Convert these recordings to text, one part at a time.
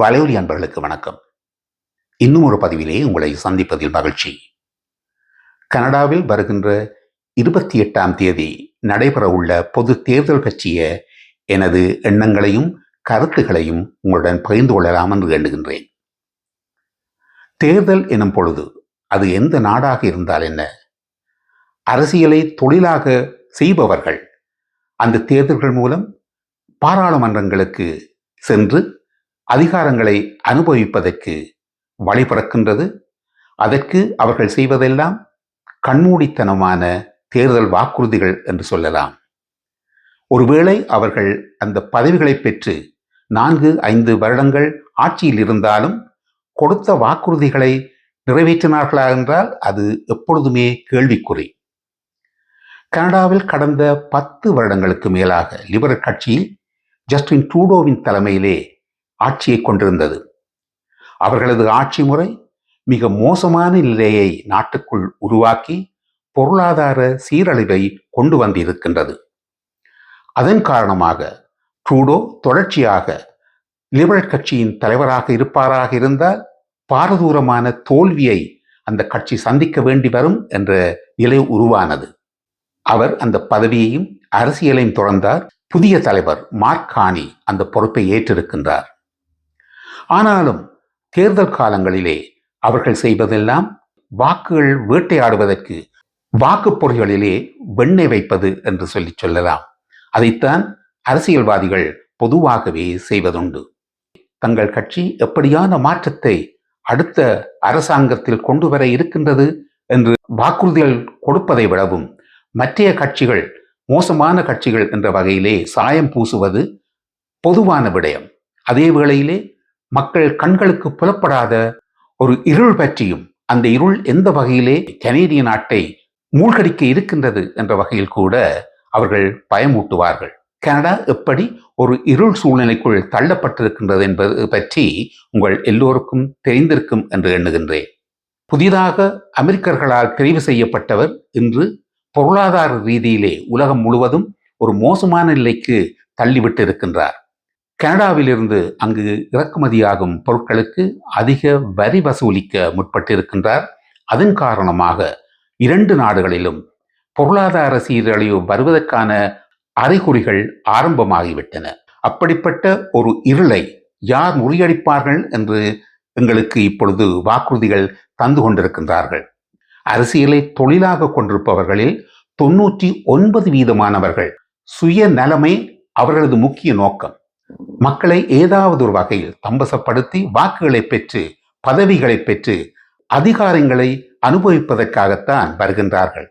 வலையொலி அன்பர்களுக்கு வணக்கம். இன்னும் ஒரு பதிவிலே உங்களை சந்திப்பதில் மகிழ்ச்சி. கனடாவில் வருகின்ற இருபத்தி எட்டாம் தேதி நடைபெறவுள்ள பொது தேர்தல் பற்றிய எனது எண்ணங்களையும் கருத்துகளையும் உங்களுடன் பகிர்ந்து கொள்ளலாம் என்று எண்ணுகின்றேன் தேர்தல் எனும் பொழுது அது எந்த நாடாக இருந்தால் என்ன? அரசியலை தொழிலாக செய்பவர்கள் அந்த தேர்தல்கள் மூலம் பாராளுமன்றங்களுக்கு சென்று அதிகாரங்களை அனுபவிப்பதற்கு வழிபிறக்கின்றது அதற்கு அவர்கள் செய்வதெல்லாம் கண்மூடித்தனமான தேர்தல் வாக்குறுதிகள் என்று சொல்லலாம். ஒருவேளை அவர்கள் அந்த பதவிகளை பெற்று நான்கு ஐந்து வருடங்கள் ஆட்சியில் இருந்தாலும் கொடுத்த வாக்குறுதிகளை நிறைவேற்றினார்களா என்றால் அது எப்பொழுதுமே கேள்விக்குறி. கனடாவில் கடந்த பத்து வருடங்களுக்கு மேலாக லிபரல் கட்சியில் ஜஸ்டின் ட்ரூடோவின் தலைமையிலே ஆட்சியை கொண்டிருந்தது. அவர்களது ஆட்சி முறை மிக மோசமான நிலையை நாட்டுக்குள் உருவாக்கி பொருளாதார சீரழிவை கொண்டு வந்திருக்கின்றது. அதன் காரணமாக ட்ரூடோ தொடர்ச்சியாக லிபரல் கட்சியின் தலைவராக இருப்பாராக இருந்தால் பாரதூரமான தோல்வியை அந்த கட்சி சந்திக்க வேண்டி வரும் என்ற நிலை உருவானது. அவர் அந்த பதவியையும் அரசியலையும் தொடர்ந்தார். புதிய தலைவர் மார்கானி அந்த பொறுப்பை ஏற்றிருக்கின்றார். ஆனாலும் தேர்தல் காலங்களிலே அவர்கள் செய்வதெல்லாம் வாக்குகள் வேட்டையாடுவதற்கு வாக்கு பொறிகளிலே வெண்ணெய் வைப்பது என்று சொல்லி சொல்லலாம். அதைத்தான் அரசியல்வாதிகள் பொதுவாகவே செய்வதுண்டு. தங்கள் கட்சி எப்படியான மாற்றத்தை அடுத்த அரசாங்கத்தில் கொண்டு வர இருக்கின்றது என்று வாக்குறுதிகள் கொடுப்பதை விடவும் மற்றைய கட்சிகள் மோசமான கட்சிகள் என்ற வகையிலே சாயம் பூசுவது பொதுவான விடயம். அதே வேளையிலே மக்கள் கண்களுக்கு புலப்படாத ஒரு இருள் பற்றியும் அந்த இருள் எந்த வகையிலே கனேடிய நாட்டை மூழ்கடிக்க இருக்கின்றது என்ற வகையில் கூட அவர்கள் பயமூட்டுவார்கள். கனடா எப்படி ஒரு இருள் சூழ்நிலைக்குள் தள்ளப்பட்டிருக்கின்றது என்பது பற்றி உங்கள் எல்லோருக்கும் தெரிந்திருக்கும் என்று எண்ணுகின்றேன். புதிதாக அமெரிக்கர்களால் தெரிவு செய்யப்பட்டவர் இன்று பொருளாதார ரீதியிலே உலகம் முழுவதும் ஒரு மோசமான நிலைக்கு தள்ளிவிட்டிருக்கின்றார். கனடாவிலிருந்து அங்கு இறக்குமதியாகும் பொருட்களுக்கு அதிக வரி வசூலிக்க முற்பட்டிருக்கின்றார். அதன் காரணமாக இரண்டு நாடுகளிலும் பொருளாதார சீரழிவு வருவதற்கான அறிகுறிகள் ஆரம்பமாகிவிட்டன. அப்படிப்பட்ட ஒரு இருளை யார் முறியடிப்பார்கள் என்று எங்களுக்கு இப்பொழுது வாக்குறுதிகள் தந்து கொண்டிருக்கின்றார்கள். அரசியலை தொழிலாக கொண்டிருப்பவர்களில் தொன்னூற்றி ஒன்பது வீதமானவர்கள் சுய நலமே அவர்களது முக்கிய நோக்கம். மக்களை ஏதாவது ஒரு வகையில் தம்பசப்படுத்தி வாக்குகளை பெற்று பதவிகளை பெற்று அதிகாரங்களை அனுபவிப்பதற்காகத்தான் வருகின்றார்கள்.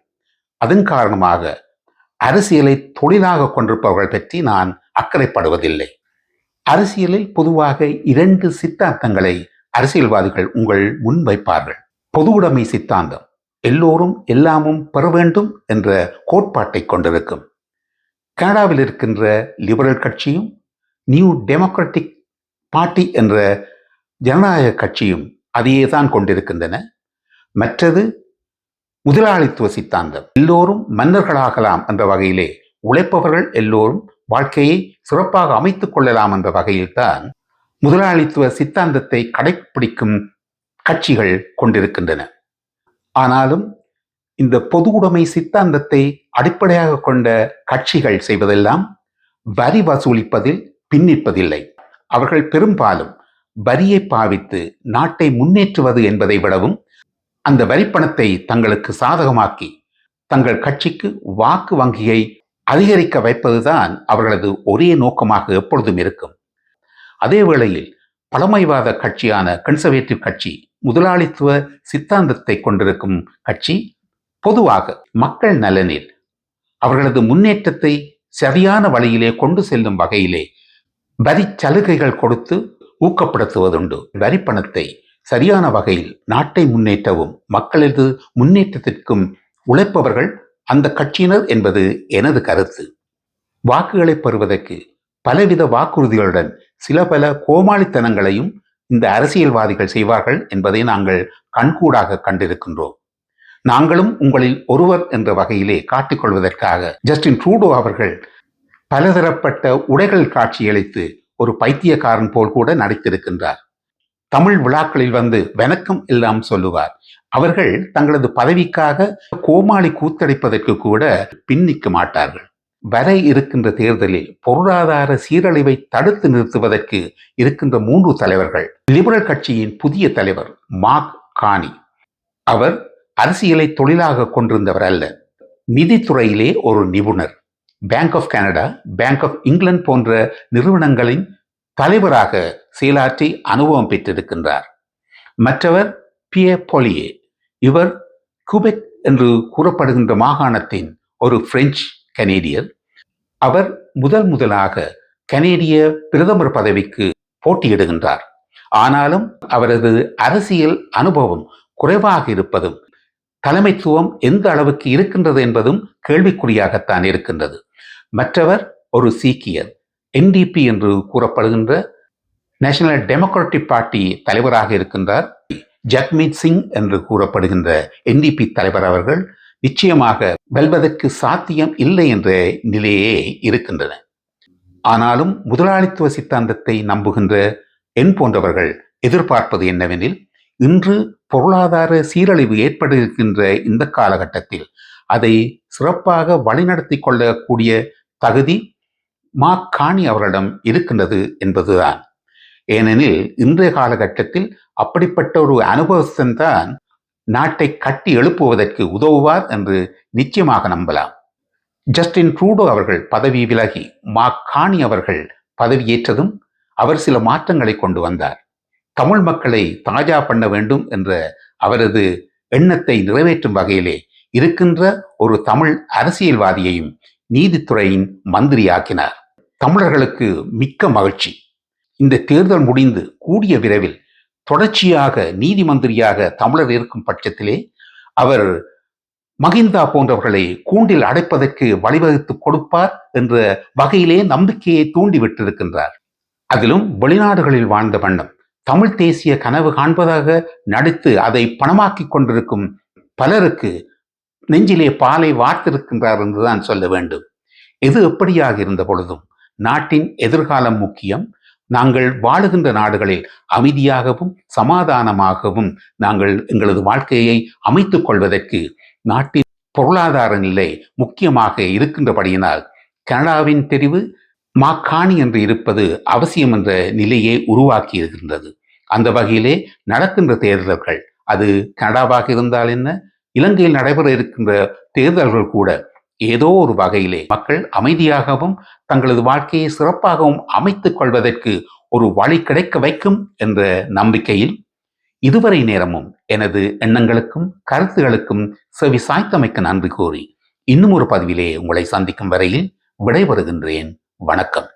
அதன் காரணமாக அரசியலை தொழிலாக கொண்டிருப்பவர்கள் பற்றி நான் அக்கறைப்படுவதில்லை. அரசியலில் பொதுவாக இரண்டு சித்தாந்தங்களை அரசியல்வாதிகள் உங்கள் முன் வைப்பார்கள். பொது உடைமை சித்தாந்தம் எல்லோரும் எல்லாமும் பெற வேண்டும் என்ற கோட்பாட்டை கொண்டிருக்கும். கனடாவில் இருக்கின்ற லிபரல் கட்சியும் நியூ டெமோக்ராட்டிக் பார்ட்டி என்ற ஜனநாயக கட்சியும் அதையே தான் கொண்டிருக்கின்றன. மற்றது முதலாளித்துவ சித்தாந்தம். எல்லோரும் மன்னர்களாகலாம் என்ற வகையிலே உழைப்பவர்கள் எல்லோரும் வாழ்க்கையை சிறப்பாக அமைத்துக் கொள்ளலாம் என்ற வகையில்தான் முதலாளித்துவ சித்தாந்தத்தை கடைப்பிடிக்கும் கட்சிகள் கொண்டிருக்கின்றன. ஆனாலும் இந்த பொது உடைமை சித்தாந்தத்தை அடிப்படையாக கொண்ட கட்சிகள் செய்வதெல்லாம் வரி வசூலிப்பதில் பின்னிற்பதில்லை. அவர்கள் பெரும்பாலும் வரியை பாவித்து நாட்டை முன்னேற்றுவது என்பதை விடவும் அந்த வரிப்பணத்தை தங்களுக்கு சாதகமாக்கி தங்கள் கட்சிக்கு வாக்கு வங்கியை அதிகரிக்க வைப்பதுதான் அவர்களது ஒரே நோக்கமாக எப்பொழுதும் இருக்கும். அதே வேளையில் பழமைவாத கட்சியான கன்சர்வேட்டிவ் கட்சி முதலாளித்துவ சித்தாந்தத்தை கொண்டிருக்கும் கட்சி பொதுவாக மக்கள் நலனில் அவர்களது முன்னேற்றத்தை சரியான வழியிலே கொண்டு செல்லும் வகையிலே வரி சலுகைகள் கொடுத்து ஊக்கப்படுத்துவதுண்டு. வரிப்பணத்தை சரியான வகையில் நாட்டை முன்னேற்றவும் மக்களது முன்னேற்றத்திற்கும் உழைப்பவர்கள் அந்த கட்சியினர் என்பது எனது கருத்து. வாக்குகளை பெறுவதற்கு பலவித வாக்குறுதிகளுடன் சில பல கோமாளித்தனங்களையும் இந்த அரசியல்வாதிகள் செய்வார்கள் என்பதை நாங்கள் கண்கூடாக கண்டிருக்கின்றோம். நாங்களும் உங்களில் ஒருவர் என்ற வகையிலே காட்டிக்கொள்வதற்காக ஜஸ்டின் ட்ரூடோ அவர்கள் பலதரப்பட்ட உடைகள் காட்சியளித்து ஒரு பைத்தியக்காரன் போல் கூட நடித்திருக்கின்றார். தமிழ் விழாக்களில் வந்து வணக்கம் எல்லாம் சொல்லுவார். அவர்கள் தங்களது பதவிக்காக கோமாளி கூத்தடிப்பதற்கு கூட பின்னிக்க மாட்டார்கள். வர இருக்கின்ற தேர்தலில் பொருளாதார சீரழிவை தடுத்து நிறுத்துவதற்கு இருக்கின்ற மூன்று தலைவர்கள் லிபரல் கட்சியின் புதிய தலைவர் மார்க் கானி. அவர் அரசியலை தொழிலாக கொண்டிருந்தவர் அல்ல நிதித்துறையிலே ஒரு நிபுணர். Bank of Canada Bank of England போன்ற நிறுவனங்களின் தலைவராக செயலாற்றி அனுபவம் பெற்றிருக்கின்றார். மற்றவர் பியே பொலியே இவர் குபெக் என்று கூறப்படுகின்ற மாகாணத்தின் ஒரு பிரெஞ்சு கனேடியர் அவர் முதல் முதலாக கனேடிய பிரதமர் பதவிக்கு போட்டியிடுகின்றார். ஆனாலும் அவரது அரசியல் அனுபவம் குறைவாக இருப்பதும் தலைமைத்துவம் எந்த அளவுக்கு இருக்கின்றது என்பதும் கேள்விக்குறியாகத்தான் இருக்கின்றது. மற்றவர் ஒரு சீக்கியர் என்டிபி என்று கூறப்படுகின்ற நேஷனல் டெமோக்ராட்டிக் பார்ட்டி தலைவராக இருக்கின்றார் ஜக்மீத் சிங் என்று கூறப்படுகின்ற என்டிபி தலைவர் அவர்கள் நிச்சயமாக வெல்வதற்கு சாத்தியம் இல்லை என்ற நிலையே இருக்கின்றன. ஆனாலும் முதலாளித்துவ சித்தாந்தத்தை நம்புகின்ற என் போன்றவர்கள் எதிர்பார்ப்பது என்னவெனில் இன்று பொருளாதார சீரழிவு ஏற்பட்டிருக்கின்ற இந்த காலகட்டத்தில் அதை சிறப்பாக வழிநடத்தி கொள்ளக்கூடிய தகுதி மா காணி அவரிடம் இருக்கின்றது என்பதுதான் ஏனெனில் இன்றைய காலகட்டத்தில் அப்படிப்பட்ட ஒரு அனுபவத்தான் நாட்டை கட்டி எழுப்புவதற்கு உதவுவார் என்று நிச்சயமாக நம்பலாம். ஜஸ்டின் ட்ரூடோ அவர்கள் பதவி விலகி மா காணி அவர்கள் பதவியேற்றதும் அவர் சில மாற்றங்களை கொண்டு வந்தார். தமிழ் மக்களை தாஜா பண்ண வேண்டும் என்ற அவரது எண்ணத்தை நிறைவேற்றும் வகையிலே இருக்கின்ற ஒரு தமிழ் அரசியல்வாதியையும் நீதித்துறையின் மந்திரியாக்கினார். தமிழர்களுக்கு மிக்க மகிழ்ச்சி. இந்த தேர்தல் முடிந்து கூடிய விரைவில் தொடர்ச்சியாக நீதி மந்திரியாக தமிழர் இருக்கும் பட்சத்திலே அவர் மகிந்தா போன்றவர்களை கூண்டில் அடைப்பதற்கு வழிவகுத்து கொடுப்பார் என்ற வகையிலே நம்பிக்கையை தூண்டிவிட்டிருக்கின்றார். அதிலும் வெளிநாடுகளில் வாழ்ந்த வண்ணம் தமிழ் தேசிய கனவு காண்பதாக நடித்து அதை பணமாக்கி கொண்டிருக்கும் பலருக்கு நெஞ்சிலே பாலை வார்த்திருக்கின்றார் என்றுதான் சொல்ல வேண்டும். எது எப்படியாக இருந்த பொழுதும் நாட்டின் எதிர்காலம் முக்கியம். நாங்கள் வாழுகின்ற நாடுகளில் அமைதியாகவும் சமாதானமாகவும் நாங்கள் எங்களது வாழ்க்கையை அமைத்துக் கொள்வதற்கு நாட்டின் பொருளாதார நிலை முக்கியமாக இருக்கின்றபடியினால் கனடாவின் தெரிவு மாக்காணி என்று இருப்பது அவசியம் என்ற நிலையை உருவாக்கி இருக்கின்றது. அந்த வகையிலே நடக்கின்ற தேர்தல்கள் அது கனடாவாக இருந்தால் என்ன? இலங்கையில் நடைபெற இருக்கின்ற தேர்தல்கள் கூட ஏதோ ஒரு வகையிலே மக்கள் அமைதியாகவும் தங்களது வாழ்க்கையை சிறப்பாகவும் அமைத்துக் கொள்வதற்கு ஒரு வழி கிடைக்க வைக்கும் என்ற நம்பிக்கையில் இதுவரை நேரமும் எனது எண்ணங்களுக்கும் கருத்துகளுக்கும் செவி சாய்த்தமைக்க நன்றி கூறி இன்னும் ஒரு பதிவிலே உங்களை சந்திக்கும் வரையில் விடைபெறுகின்றேன். வணக்கம்.